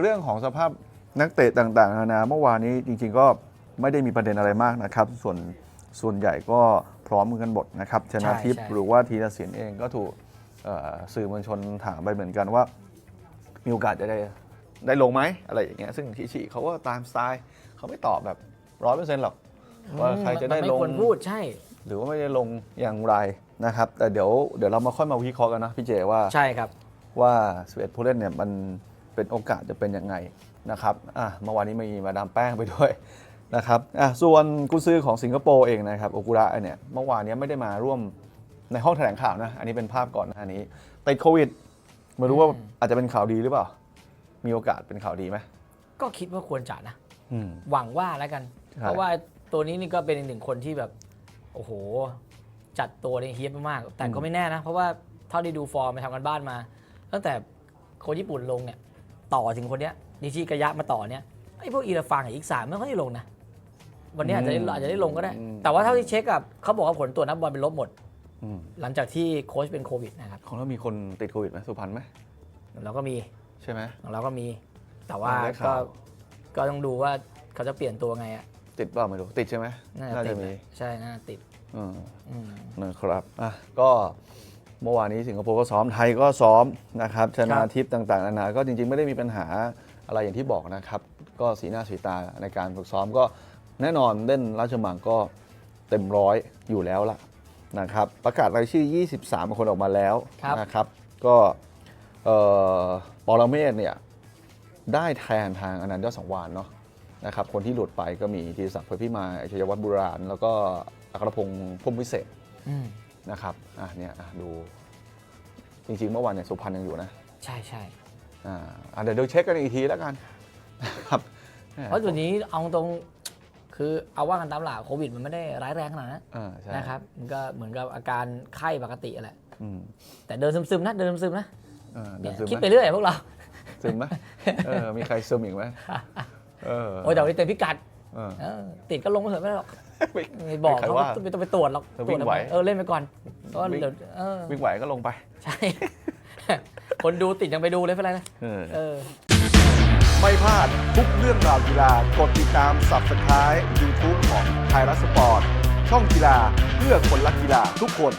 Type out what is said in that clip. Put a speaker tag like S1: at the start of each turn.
S1: เรื่องของสภาพนักเตะต่างๆนานาเมื่อวานนี้จริง ๆ ก็ไม่ได้มีประเด็นอะไรมากนะครับ ส่วนส่วนใหญ่ก็พร้อมกันหมดนะครับชนะทิพย์
S2: ใช่
S1: หรือว่าธีรศิลป์เองก็ถูกเอ่อสื่อมวลชนถามไปเหมือนกันว่า มีโอกาสจะได้ได้ลงไหมอะไรอย่างเงี้ยซึ่งชิชิเขาก็ตามสไตล์เขาไม่ตอบแบบร้อยเปอร์เซ็นต์หรอกว่าใครจะได้
S2: มัน
S1: ล
S2: ไม่
S1: ง
S2: ควรพูดใช่
S1: หรือว่าไม่ได้ลงอย่างไรนะครับ แต่เดี๋ยวเดี๋ยวเรามาค่อยมาวิเคราะห์กันนะพี่เจว่า
S2: ใช่ครับ
S1: ว่า11ผู้เล่นเนี่ยมัน เป็นโอกาสจะเป็นยังไงนะครับอะเมื่อวานนี้มีมาดามแป้งไปด้วยนะครับอะส่วนกุญซือของสิงคโปร์เองนะครับโอกุระเนี่ยเมื่อวานเนี้ไม่ได้มาร่วมในห้องแถลงข่าวนะ อันนี้เป็นภาพก่อนหน้านี้ติดโควิดไม่รู้ว่า
S2: อืม
S1: อาจจะเป็นข่าวดีหรือเปล่า มีโอกาสเป็นข่าวดีไหม
S2: ก็คิดว่าควรจะนะ
S1: อืม
S2: หวังว่าแล้วกัน
S1: ใช่
S2: เพราะว่าตัวนี้นี่ก็เป็นอีกหนึ่งคนที่แบบ โอ้โห จัดตัวในเฮียบมากๆแต่ก็ไม่แน่นะ เพราะว่าเท่าที่ดูฟอร์มไปทำกันบ้านมา ตั้งแต่คนญี่ปุ่นลงเนี่ย ต่อถึงคนเนี้ยนิชิกายะมาต่อเนี่ยไอ้พวกอีราฟังกับอีกสามไม่ค่อยได้ลงนะวันนี้อาจจะได้อาจจะได้ลงก็ได้ แต่ว่าเท่าที่เช็คกับเขาบอกว่าผลตรวจนักบอลเป็นลบหมด
S1: อืม
S2: หลังจากที่โค้ชเป็นโควิดนะครับ
S1: ของเรามีคนติดโควิดไหมสุพรรณไหม
S2: เราก็มี
S1: ใช่ไหม
S2: ของเราก็มี แต่ว่า
S1: ได้
S2: ก็
S1: ข่าว
S2: ก็ต้องดูว่าเขาจะเปลี่ยนตัวไงอะ
S1: ติดเปล่าไม่รู้ติดใช่ไหม
S2: น่า
S1: น่า
S2: จะติ
S1: จะ
S2: ด
S1: มี
S2: ใช่น่าติด
S1: อืม
S2: อืม
S1: นะครับอะก็ เมื่อวานนี้สิงคโปร์ก็ซ้อมไทยก็ซ้อมนะครับชนะครับทิพย์ต่างๆนานาก็จริง ๆ ไม่ได้มีปัญหาอะไรอย่างที่บอกนะครับ ก็สีหน้าสีตาในการฝึกซ้อมก็แน่นอนเล่นราชมังก็เต็มร้อยอยู่แล้วล่ะนะครับ ประกาศรายชื่อ 23 คนออกมาแล้ว
S2: ครับ
S1: นะครับ ก็เอ่อปรเมศเนี่ยได้แทนทางอนันต์ยอดสังวานเนาะนะครับคนที่หลุดไปก็มีธีรศักดิ์เผยพิมายชัยวัฒน์บุราณ แล้วก็อัครพงศ์พรหมวิเศษ
S2: อืม
S1: นะครับอะเนี่ยอะดูจริงๆเมื่อวานเนี่ยสุพรรณยังอยู่นะ
S2: ใช่ใช่
S1: อ่าอะเดี๋ยวเดี๋ยวเช็คกันอีกทีแล้วกันนะครับแหม
S2: เพราะตัวนี้เอาตรงคือเอาว่ากันตามหลักโควิดมันไม่ได้ร้ายแรงขนาดนั้น
S1: อ่าใช่
S2: นะครับมันก็เหมือนกับอาการไข้ปกติแหละ
S1: อืม
S2: แต่เดินซึมๆนะเดินซึมๆนะ
S1: อ่า
S2: เนี่
S1: เดี๋ย
S2: ยว
S1: ซึม
S2: คิด
S1: ไห
S2: ไป
S1: ม
S2: เรื่อยพวกเรา
S1: ซึมไหมเออมีใครซึมอีกไหมเออ
S2: โอ้ยแต่วันนี้เต็มพิกัด
S1: เออ
S2: เออติดก็ลงก็เถอะไม่หรอก
S1: ไม่
S2: ไม่บอก
S1: ใคร
S2: เขา
S1: ว่า
S2: ไม่ต้องไปตรวจหรอก
S1: เธอ
S2: ตรวจ
S1: วิ่งไหว
S2: เออเล่นไปก่อนเพราะว่า
S1: วิ่ง
S2: เดี๋ยวเออ
S1: วิ่งไหวก็ลงไป
S2: ใช่ คนดูติดยังไปดูเลยไม่เป็นไรนะ
S1: เออ
S2: เออ
S1: ไม่พลาดทุกเรื่องราวกีฬากดติดตาม Subscribe YouTube ของไทยรัฐสปอร์ต ช่องกีฬาเพื่อคนรักกีฬาทุกคน